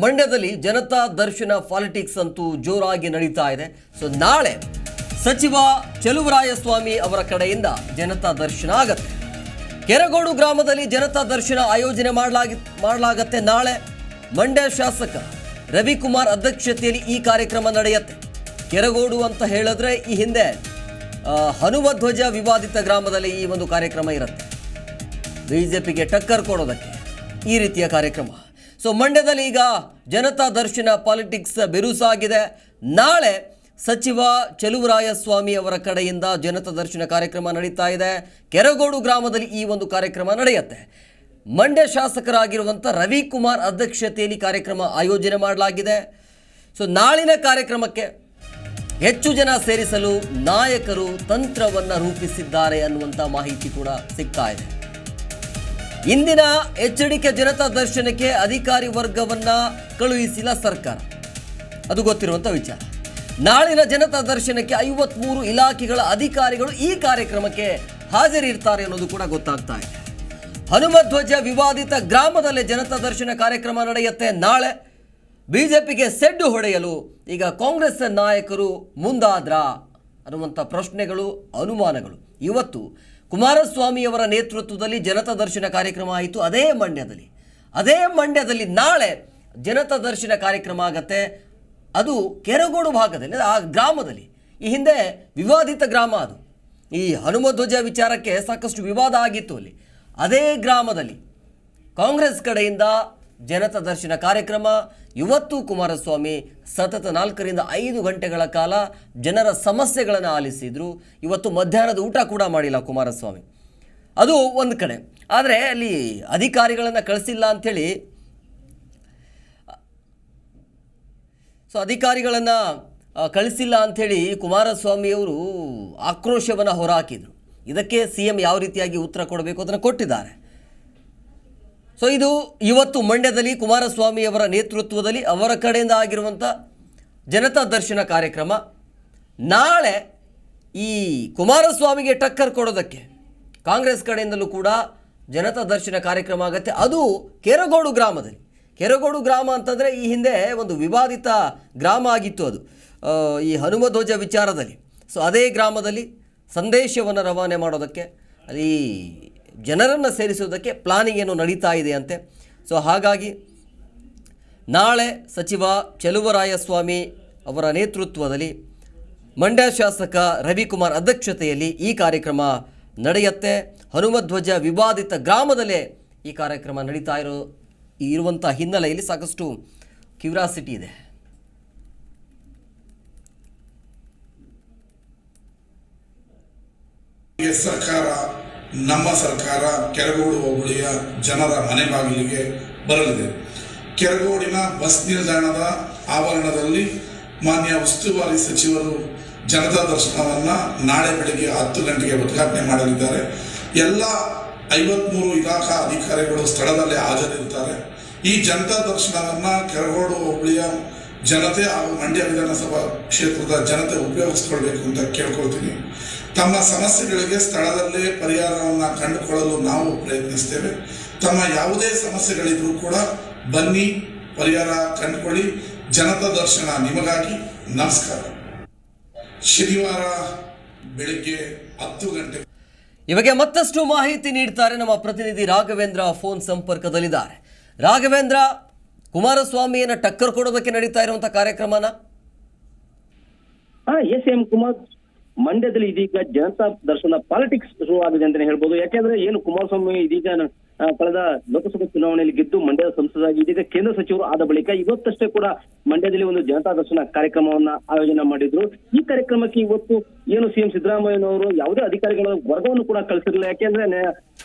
ಮಂಡ್ಯದಲ್ಲಿ ಜನತಾ ದರ್ಶನ ಪಾಲಿಟಿಕ್ಸ್ ಅಂತೂ ಜೋರಾಗಿ ನಡೀತಾ ಇದೆ. ಸೊ ನಾಳೆ ಸಚಿವ ಚಲುವರಾಯಸ್ವಾಮಿ ಅವರ ಕಡೆಯಿಂದ ಜನತಾ ದರ್ಶನ ಆಗತ್ತೆ. ಕೆರಗೋಡು ಗ್ರಾಮದಲ್ಲಿ ಜನತಾ ದರ್ಶನ ಆಯೋಜನೆ ಮಾಡಲಾಗಿ, ಮಾಡಲಾಗತ್ತೆ ನಾಳೆ. ಮಂಡ್ಯ ಶಾಸಕ ರವಿಕುಮಾರ್ ಅಧ್ಯಕ್ಷತೆಯಲ್ಲಿ ಈ ಕಾರ್ಯಕ್ರಮ ನಡೆಯುತ್ತೆ. ಕೆರಗೋಡು ಅಂತ ಹೇಳಿದ್ರೆ ಈ ಹಿಂದೆ ಹನುಮಧ್ವಜ ವಿವಾದಿತ ಗ್ರಾಮದಲ್ಲಿ ಈ ಒಂದು ಕಾರ್ಯಕ್ರಮ ಇರುತ್ತೆ. ಪಿಗೆ ಟಕ್ಕರ್ ಕೊಡೋದಕ್ಕೆ ಈ ರೀತಿಯ ಕಾರ್ಯಕ್ರಮ. ಸೊ ಮಂಡ್ಯದಲ್ಲಿ ಈಗ ಜನತಾ ದರ್ಶನ ಪಾಲಿಟಿಕ್ಸ್ ಬಿರುಸಾಗಿದೆ. ನಾಳೆ ಸಚಿವ ಚಲುವರಾಯಸ್ವಾಮಿ ಅವರ ಕಡೆಯಿಂದ ಜನತಾ ದರ್ಶನ ಕಾರ್ಯಕ್ರಮ ನಡೀತಾ ಇದೆ. ಕೆರಗೋಡು ಗ್ರಾಮದಲ್ಲಿ ಈ ಒಂದು ಕಾರ್ಯಕ್ರಮ ನಡೆಯುತ್ತೆ. ಮಂಡ್ಯ ಶಾಸಕರಾಗಿರುವಂಥ ರವಿಕುಮಾರ್ ಅಧ್ಯಕ್ಷತೆಯಲ್ಲಿ ಕಾರ್ಯಕ್ರಮ ಆಯೋಜನೆ ಮಾಡಲಾಗಿದೆ. ಸೊ ನಾಳಿನ ಕಾರ್ಯಕ್ರಮಕ್ಕೆ ಹೆಚ್ಚು ಜನ ಸೇರಿಸಲು ನಾಯಕರು ತಂತ್ರವನ್ನು ರೂಪಿಸಿದ್ದಾರೆ ಅನ್ನುವಂಥ ಮಾಹಿತಿ ಕೂಡ ಸಿಗ್ತಾ ಇದೆ. ಇಂದಿನ ಎಚ್ಚರಿಕೆ ಜನತಾ ದರ್ಶನಕ್ಕೆ ಅಧಿಕಾರಿ ವರ್ಗವನ್ನ ಕಳುಹಿಸಿಲ್ಲ ಸರ್ಕಾರ. ಅದು ಗೊತ್ತಿರುವಂಥ ವಿಚಾರ. ನಾಳಿನ ಜನತಾ ದರ್ಶನಕ್ಕೆ ಐವತ್ಮೂರು ಇಲಾಖೆಗಳ ಅಧಿಕಾರಿಗಳು ಈ ಕಾರ್ಯಕ್ರಮಕ್ಕೆ ಹಾಜರಿರ್ತಾರೆ ಅನ್ನೋದು ಕೂಡ ಗೊತ್ತಾಗ್ತಾ ಇದೆ. ಹನುಮಧ್ವಜ ವಿವಾದಿತ ಗ್ರಾಮದಲ್ಲಿ ಜನತಾ ದರ್ಶನ ಕಾರ್ಯಕ್ರಮ ನಡೆಯುತ್ತೆ ನಾಳೆ. ಬಿಜೆಪಿಗೆ ಸೆಡ್ಡು ಹೊಡೆಯಲು ಈಗ ಕಾಂಗ್ರೆಸ್ ನಾಯಕರು ಮುಂದಾದ್ರ ಅನ್ನುವಂಥ ಪ್ರಶ್ನೆಗಳು, ಅನುಮಾನಗಳು. ಇವತ್ತು ಕುಮಾರಸ್ವಾಮಿಯವರ ನೇತೃತ್ವದಲ್ಲಿ ಜನತಾ ದರ್ಶನ ಕಾರ್ಯಕ್ರಮ ಆಯಿತು ಅದೇ ಮಂಡ್ಯದಲ್ಲಿ. ಅದೇ ಮಂಡ್ಯದಲ್ಲಿ ನಾಳೆ ಜನತಾ ದರ್ಶನ ಕಾರ್ಯಕ್ರಮ ಆಗತ್ತೆ. ಅದು ಕೆರಗೋಡು ಭಾಗದಲ್ಲಿ, ಆ ಗ್ರಾಮದಲ್ಲಿ. ಈ ಹಿಂದೆ ವಿವಾದಿತ ಗ್ರಾಮ ಅದು. ಈ ಹನುಮಧ್ವಜ ವಿಚಾರಕ್ಕೆ ಸಾಕಷ್ಟು ವಿವಾದ ಆಗಿತ್ತು ಅಲ್ಲಿ. ಅದೇ ಗ್ರಾಮದಲ್ಲಿ ಕಾಂಗ್ರೆಸ್ ಕಡೆಯಿಂದ ಜನತಾ ದರ್ಶನ ಕಾರ್ಯಕ್ರಮ ಇವತ್ತು ಕುಮಾರಸ್ವಾಮಿ ಸತತ ನಾಲ್ಕರಿಂದ ಐದು ಗಂಟೆಗಳ ಕಾಲ ಜನರ ಸಮಸ್ಯೆಗಳನ್ನು ಆಲಿಸಿದರು. ಇವತ್ತು ಮಧ್ಯಾಹ್ನದ ಊಟ ಕೂಡ ಮಾಡಿಲ್ಲ ಕುಮಾರಸ್ವಾಮಿ. ಅದು ಒಂದು ಕಡೆ. ಆದರೆ ಅಲ್ಲಿ ಅಧಿಕಾರಿಗಳನ್ನು ಕಳಿಸಿಲ್ಲ ಅಂಥೇಳಿ, ಸೊ ಅಧಿಕಾರಿಗಳನ್ನು ಕಳಿಸಿಲ್ಲ ಅಂಥೇಳಿ ಕುಮಾರಸ್ವಾಮಿಯವರು ಆಕ್ರೋಶವನ್ನು ಹೊರಹಾಕಿದರು. ಇದಕ್ಕೆ ಸಿ ಎಂ ಯಾವ ರೀತಿಯಾಗಿ ಉತ್ತರ ಕೊಡಬೇಕು ಅದನ್ನು ಕೊಟ್ಟಿದ್ದಾರೆ. ಸೊ ಇದು ಇವತ್ತು ಮಂಡ್ಯದಲ್ಲಿ ಕುಮಾರಸ್ವಾಮಿಯವರ ನೇತೃತ್ವದಲ್ಲಿ ಅವರ ಕಡೆಯಿಂದ ಆಗಿರುವಂಥ ಜನತಾ ದರ್ಶನ ಕಾರ್ಯಕ್ರಮ. ನಾಳೆ ಈ ಕುಮಾರಸ್ವಾಮಿಗೆ ಟಕ್ಕರ್ ಕೊಡೋದಕ್ಕೆ ಕಾಂಗ್ರೆಸ್ ಕಡೆಯಿಂದಲೂ ಕೂಡ ಜನತಾ ದರ್ಶನ ಕಾರ್ಯಕ್ರಮ ಆಗುತ್ತೆ. ಅದು ಕೆರಗೋಡು ಗ್ರಾಮದಲ್ಲಿ. ಕೆರಗೋಡು ಗ್ರಾಮ ಅಂತಂದರೆ ಈ ಹಿಂದೆ ಒಂದು ವಿವಾದಿತ ಗ್ರಾಮ ಆಗಿತ್ತು ಅದು. ಈ ಹನುಮಧ್ವಜ ವಿಚಾರದಲ್ಲಿ. ಸೊ ಅದೇ ಗ್ರಾಮದಲ್ಲಿ ಸಂದೇಶವನ್ನು ರವಾನೆ ಮಾಡೋದಕ್ಕೆ ಅಲ್ಲಿ ಜನರನ್ನು ಸೇರಿಸುವುದಕ್ಕೆ ಪ್ಲಾನಿಂಗ್ ಏನು ನಡೀತಾ ಇದೆ ಅಂತೆ. ಸೊ ಹಾಗಾಗಿ ನಾಳೆ ಸಚಿವ ಚೆಲುವರಾಯಸ್ವಾಮಿ ಅವರ ನೇತೃತ್ವದಲ್ಲಿ ಮಂಡ್ಯ ಶಾಸಕ ರವಿಕುಮಾರ್ ಅಧ್ಯಕ್ಷತೆಯಲ್ಲಿ ಈ ಕಾರ್ಯಕ್ರಮ ನಡೆಯುತ್ತೆ. ಹನುಮಧ್ವಜ ವಿವಾದಿತ ಗ್ರಾಮದಲ್ಲೇ ಈ ಕಾರ್ಯಕ್ರಮ ನಡೀತಾ ಇರೋ ಇರುವಂಥ ಹಿನ್ನೆಲೆಯಲ್ಲಿ ಸಾಕಷ್ಟು ಕ್ಯೂರಾಸಿಟಿ ಇದೆ. ಸರ್ಕಾರ ನಮ್ಮ ಸರ್ಕಾರ ಕೆರಗೋಡು ಹೋಬಳಿಯ ಜನರ ಮನೆ ಬಾಗಿಲಿಗೆ ಬರಲಿದೆ. ಕೆರಗೋಡಿನ ಬಸ್ ನಿಲ್ದಾಣದ ಆವರಣದಲ್ಲಿ ಮಾನ್ಯ ಉಸ್ತುವಾರಿ ಸಚಿವರು ಜನತಾ ದರ್ಶನವನ್ನ ನಾಳೆ ಬೆಳಗ್ಗೆ ಹತ್ತು ಗಂಟೆಗೆ ಉದ್ಘಾಟನೆ ಮಾಡಲಿದ್ದಾರೆ. ಎಲ್ಲ ಐವತ್ಮೂರು ಇಲಾಖಾ ಅಧಿಕಾರಿಗಳು ಸ್ಥಳದಲ್ಲೇ ಹಾಜರಿರುತ್ತಾರೆ. ಈ ಜನತಾ ದರ್ಶನವನ್ನ ಕೆರಗೋಡು ಹೋಬಳಿಯ ಜನತೆ ಹಾಗೂ ಮಂಡ್ಯ ವಿಧಾನಸಭಾ ಕ್ಷೇತ್ರದ ಜನತೆ ಉಪಯೋಗಿಸ್ಕೊಳ್ಬೇಕು ಅಂತ ಕೇಳ್ಕೊಳ್ತೀನಿ. ತಮ್ಮ ಸಮಸ್ಯೆಗಳಿಗೆ ಸ್ಥಳದಲ್ಲೇ ಪರಿಹಾರವನ್ನು ಕಂಡುಕೊಳ್ಳಲು ನಾವು ಪ್ರಯತ್ನಿಸ್ತೇವೆ. ತಮ್ಮ ಯಾವುದೇ ಸಮಸ್ಯೆಗಳಿದ್ರೂ ಕೂಡ ಬನ್ನಿ ಪರಿಹಾರ ಕಂಡುಕೊಳ್ಳಿ. ಜನತಾ ದರ್ಶನ ನಿಮಗಾಗಿ ನಮಸ್ಕಾರ. ಶನಿವಾರ ಬೆಳಿಗ್ಗೆ ಹತ್ತು ಗಂಟೆ ಇವಾಗ ಮತ್ತಷ್ಟು ಮಾಹಿತಿ ನೀಡ್ತಾರೆ ನಮ್ಮ ಪ್ರತಿನಿಧಿ ರಾಘವೇಂದ್ರ ಫೋನ್ ಸಂಪರ್ಕದಲ್ಲಿದ್ದಾರೆ. ರಾಘವೇಂದ್ರ ಕುಮಾರಸ್ವಾಮಿಯನ್ನು ಟಕ್ಕರ್ ಕೊಡೋದಕ್ಕೆ ನಡೀತಾ ಇರುವಂತಹ ಕಾರ್ಯಕ್ರಮನ? ಎಸ್ ಎಂ ಕುಮಾರ್ ಮಂಡ್ಯದಲ್ಲಿ ಇದೀಗ ಜನತಾ ದರ್ಶನ ಪಾಲಿಟಿಕ್ಸ್ ಆಗಿದೆ ಅಂತಾನೆ ಹೇಳ್ಬೋದು. ಯಾಕೆಂದ್ರೆ ಏನು ಕುಮಾರಸ್ವಾಮಿ ಇದೀಗ ಕಳೆದ ಲೋಕಸಭಾ ಚುನಾವಣೆಯಲ್ಲಿ ಗೆದ್ದು ಮಂಡ್ಯದ ಸಂಸದರಾಗಿ ಇದೀಗ ಕೇಂದ್ರ ಸಚಿವರು ಆದ ಬಳಿಕ ಇವತ್ತಷ್ಟೇ ಕೂಡ ಮಂಡ್ಯದಲ್ಲಿ ಒಂದು ಜನತಾ ದರ್ಶನ ಕಾರ್ಯಕ್ರಮವನ್ನ ಆಯೋಜನೆ ಮಾಡಿದ್ರು. ಈ ಕಾರ್ಯಕ್ರಮಕ್ಕೆ ಇವತ್ತು ಏನು ಸಿಎಂ ಸಿದ್ದರಾಮಯ್ಯನವರು ಯಾವುದೇ ಅಧಿಕಾರಿಗಳ ವರ್ಗವನ್ನು ಕೂಡ ಕಳಿಸಿರಲಿಲ್ಲ. ಯಾಕೆಂದ್ರೆ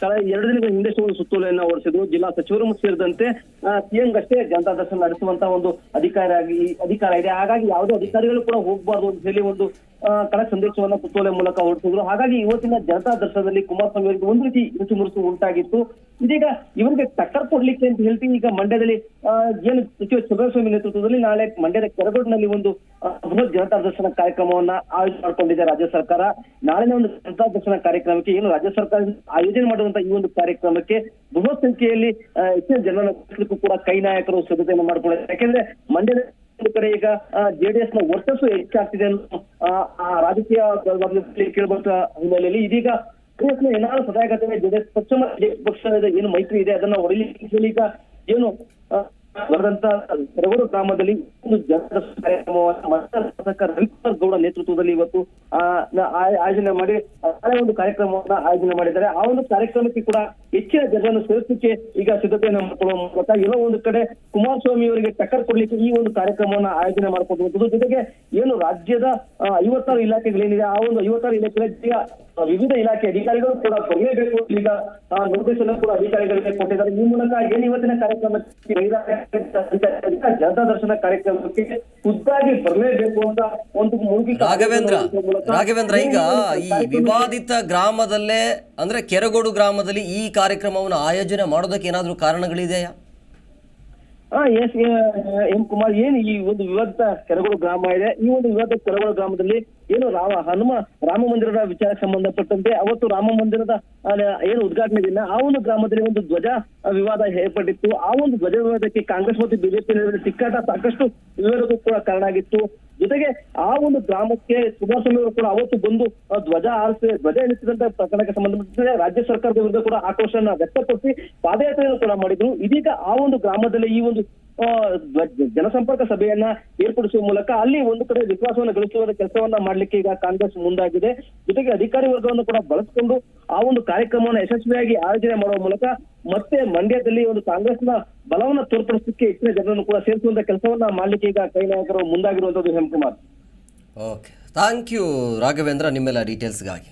ಕಳೆದ ಎರಡು ದಿನಗಳ ಹಿಂದೆಷ್ಟು ಒಂದು ಸುತ್ತೋಲೆಯನ್ನ ಹೊರಡಿಸಿದ್ರು ಜಿಲ್ಲಾ ಸಚಿವರು ಸೇರಿದಂತೆ ಸಿಎಂ ಅಷ್ಟೇ ಜನತಾ ದರ್ಶನ ನಡೆಸುವಂತ ಒಂದು ಅಧಿಕಾರ ಅಧಿಕಾರ ಇದೆ. ಹಾಗಾಗಿ ಯಾವುದೇ ಅಧಿಕಾರಿಗಳು ಕೂಡ ಹೋಗಬಾರ್ದು ಅಂತ ಹೇಳಿ ಒಂದು ಕಳ ಸಂದೇಶವನ್ನ ಸುತ್ತೋಲೆ ಮೂಲಕ ಹೊರಡಿಸಿದ್ರು ಹಾಗಾಗಿ ಇವತ್ತಿನ ಜನತಾ ದರ್ಶನದಲ್ಲಿ ಕುಮಾರಸ್ವಾಮಿ ಅವರಿಗೆ ಒಂದು ರೀತಿ ರುಚಿ ಮುರುಸು ಉಂಟಾಗಿತ್ತು. ಇದೀಗ ಇವರಿಗೆ ಟಕ್ಕರ್ ಕೊಡ್ಲಿಕ್ಕೆ ಅಂತ ಹೇಳ್ತೀನಿ ಈಗ ಮಂಡ್ಯದಲ್ಲಿ ಏನು ಸಚಿವ ಚಂದ್ರಸ್ವಾಮಿ ನೇತೃತ್ವದಲ್ಲಿ ನಾಳೆ ಮಂಡ್ಯದ ಕೆರಗೋಡ್ನಲ್ಲಿ ಒಂದು ಬೃಹತ್ ಜನತಾ ದರ್ಶನ ಕಾರ್ಯಕ್ರಮವನ್ನ ಆಯೋಜನೆ ಮಾಡ್ಕೊಂಡಿದೆ ರಾಜ್ಯ ಸರ್ಕಾರ. ನಾಳಿನ ಒಂದು ಜನತಾ ದರ್ಶನ ಕಾರ್ಯಕ್ರಮಕ್ಕೆ, ಏನು ರಾಜ್ಯ ಸರ್ಕಾರ ಆಯೋಜನೆ ಮಾಡುವಂತ ಈ ಒಂದು ಕಾರ್ಯಕ್ರಮಕ್ಕೆ ಬೃಹತ್ ಸಂಖ್ಯೆಯಲ್ಲಿ ಹೆಚ್ಚಿನ ಜನರನ್ನು ಕೂಡ ಕೈ ನಾಯಕರು ಸಿದ್ಧತೆಯನ್ನು ಮಾಡ್ಕೊಂಡಿದ್ದಾರೆ. ಯಾಕೆಂದ್ರೆ ಮಂಡ್ಯದ ಕಡೆ ಈಗ ಜೆಡಿಎಸ್ನ ವರ್ಚಸ್ಸು ಹೆಚ್ಚಾಗ್ತಿದೆ ಅನ್ನೋ ರಾಜಕೀಯ ಕೇಳುವಂತ ಹಿನ್ನೆಲೆಯಲ್ಲಿ ಇದೀಗ ಕಾಂಗ್ರೆಸ್ನ ಏನಾದ್ರು ಸದಾಗತವೇ ಜೆಡಿಎಸ್ ಪಕ್ಷ ಮತ್ತು JDS ಪಕ್ಷದ ಏನು ಮೈತ್ರಿ ಇದೆ, ಅದನ್ನ ಹೊಡಿಲಿಕ್ಕೆ ಹೇಳಿ ಈಗ ಏನು ಬರದಂತ ಕೆರಗೋಡು ಗ್ರಾಮದಲ್ಲಿ ಒಂದು ಜನರ ಕಾರ್ಯಕ್ರಮವನ್ನು ಮತ ಶಾಸಕ ರವಿಕುಮಾರ್ ಗೌಡ ನೇತೃತ್ವದಲ್ಲಿ ಇವತ್ತು ಆಯೋಜನೆ ಮಾಡಿ ನಾಳೆ ಒಂದು ಕಾರ್ಯಕ್ರಮವನ್ನ ಆಯೋಜನೆ ಮಾಡಿದ್ದಾರೆ. ಆ ಒಂದು ಕಾರ್ಯಕ್ರಮಕ್ಕೆ ಕೂಡ ಹೆಚ್ಚಿನ ಜನರನ್ನು ಸೇರಿಸಲಿಕ್ಕೆ ಈಗ ಸಿದ್ಧತೆಯನ್ನು ಮಾಡಿಕೊಳ್ಳುವ ಮೂಲಕ ಎಲ್ಲೋ ಒಂದು ಕಡೆ ಕುಮಾರಸ್ವಾಮಿ ಅವರಿಗೆ ಟಕ್ಕರ್ ಕೊಡ್ಲಿಕ್ಕೆ ಈ ಒಂದು ಕಾರ್ಯಕ್ರಮವನ್ನ ಆಯೋಜನೆ ಮಾಡಿಕೊಂಡಿರುವುದು ಜೊತೆಗೆ ಏನು ರಾಜ್ಯದ ಐವತ್ತಾರು ಇಲಾಖೆಗಳೇನಿದೆ, ಆ ಒಂದು ಐವತ್ತಾರು ಇಲಾಖೆಗಳ ವಿವಿಧ ಇಲಾಖೆ ಅಧಿಕಾರಿಗಳು ಕೂಡ ಬರಲೇಬೇಕು ಈಗ ನೋಟಿಸ್ ಅನ್ನು ಕೂಡ ಅಧಿಕಾರಿಗಳಿಗೆ ಕೊಟ್ಟಿದ್ದಾರೆ. ಈ ಮೂಲಕ ಏನು ಇವತ್ತಿನ ಕಾರ್ಯಕ್ರಮಕ್ಕೆ ಜನತಾ ದರ್ಶನ ಕಾರ್ಯಕ್ರಮಕ್ಕೆ ಖುದ್ದಾಗಿ ಬರಲೇಬೇಕು. ರಾಘವೇಂದ್ರ ರಾಘವೇಂದ್ರ ಈಗ ಈ ವಿವಾದಿತ ಗ್ರಾಮದಲ್ಲೇ ಅಂದ್ರೆ ಕೆರಗೋಡು ಗ್ರಾಮದಲ್ಲಿ ಈ ಕಾರ್ಯಕ್ರಮವನ್ನು ಆಯೋಜನೆ ಮಾಡೋದಕ್ಕೆ ಏನಾದರೂ ಕಾರಣಗಳಿದೆಯಾ? ಹಾ ಎಸ್ ಎಂ ಕುಮಾರ್ ಏನು ಈ ಒಂದು ವಿವಾದಿತ ಕೆರಗೋಡು ಗ್ರಾಮ ಇದೆ? ಈ ಒಂದು ವಿವಾದಿತ ಕೆರಗೋಡು ಗ್ರಾಮದಲ್ಲಿ ಏನು ರಾಮ ಹನುಮ ರಾಮ ಮಂದಿರದ ವಿಚಾರಕ್ಕೆ ಸಂಬಂಧಪಟ್ಟಂತೆ ಅವತ್ತು ರಾಮ ಮಂದಿರದ ಏನು ಉದ್ಘಾಟನೆ ದಿನ ಆ ಒಂದು ಗ್ರಾಮದಲ್ಲಿ ಒಂದು ಧ್ವಜ ವಿವಾದ ಏರ್ಪಟ್ಟಿತ್ತು. ಆ ಒಂದು ಧ್ವಜ ವಿವಾದಕ್ಕೆ ಕಾಂಗ್ರೆಸ್ ಮತ್ತು ಬಿಜೆಪಿ ನಡುವೆ ತಿಕ್ಕಾಟ ಸಾಕಷ್ಟು ವಿವಾದಕ್ಕೂ ಕೂಡ ಕಾರಣ ಆಗಿತ್ತು. ಜೊತೆಗೆ ಆ ಒಂದು ಗ್ರಾಮಕ್ಕೆ ಕುಮಾರಸ್ವಾಮಿ ಅವರು ಕೂಡ ಅವತ್ತು ಬಂದು ಧ್ವಜ ಆರಿಸಿ ಧ್ವಜ ಎಣಿಸಿದಂತ ಪ್ರಕರಣಕ್ಕೆ ಸಂಬಂಧಪಟ್ಟಂತೆ ರಾಜ್ಯ ಸರ್ಕಾರದ ವಿರುದ್ಧ ಕೂಡ ಆಕ್ರೋಶನ ವ್ಯಕ್ತಪಡಿಸಿ ಪಾದಯಾತ್ರೆಯನ್ನು ಕೂಡ ಮಾಡಿದ್ರು. ಇದೀಗ ಆ ಒಂದು ಗ್ರಾಮದಲ್ಲಿ ಈ ಒಂದು ಜನಸಂಪರ್ಕ ಸಭೆಯನ್ನ ಏರ್ಪಡಿಸುವ ಮೂಲಕ ಅಲ್ಲಿ ಒಂದು ಕಡೆ ವಿಶ್ವಾಸವನ್ನು ಗಳಿಸುವ ಕೆಲಸವನ್ನ ಮಾಡ್ಲಿಕ್ಕೆ ಈಗ ಕಾಂಗ್ರೆಸ್ ಮುಂದಾಗಿದೆ. ಜೊತೆಗೆ ಅಧಿಕಾರಿ ವರ್ಗವನ್ನು ಕೂಡ ಬಳಸಿಕೊಂಡು ಆ ಒಂದು ಕಾರ್ಯಕ್ರಮವನ್ನು ಯಶಸ್ವಿಯಾಗಿ ಆಯೋಜನೆ ಮಾಡುವ ಮೂಲಕ ಮತ್ತೆ ಮಂಡ್ಯದಲ್ಲಿ ಒಂದು ಕಾಂಗ್ರೆಸ್ನ ಬಲವನ್ನ ತೋರ್ಪಡಿಸಲಿಕ್ಕೆ ಹೆಚ್ಚಿನ ಜನರನ್ನು ಕೂಡ ಸೇರಿಸುವಂತ ಕೆಲಸವನ್ನ ಮಾಡ್ಲಿಕ್ಕೆ ಈಗ ಕೈ ನಾಯಕರು ಮುಂದಾಗಿರುವಂತದ್ದು Hemakumar. Okay thank you Raghavendra. ನಿಮ್ಮೆಲ್ಲ ಡೀಟೇಲ್ಸ್ಗಾಗಿ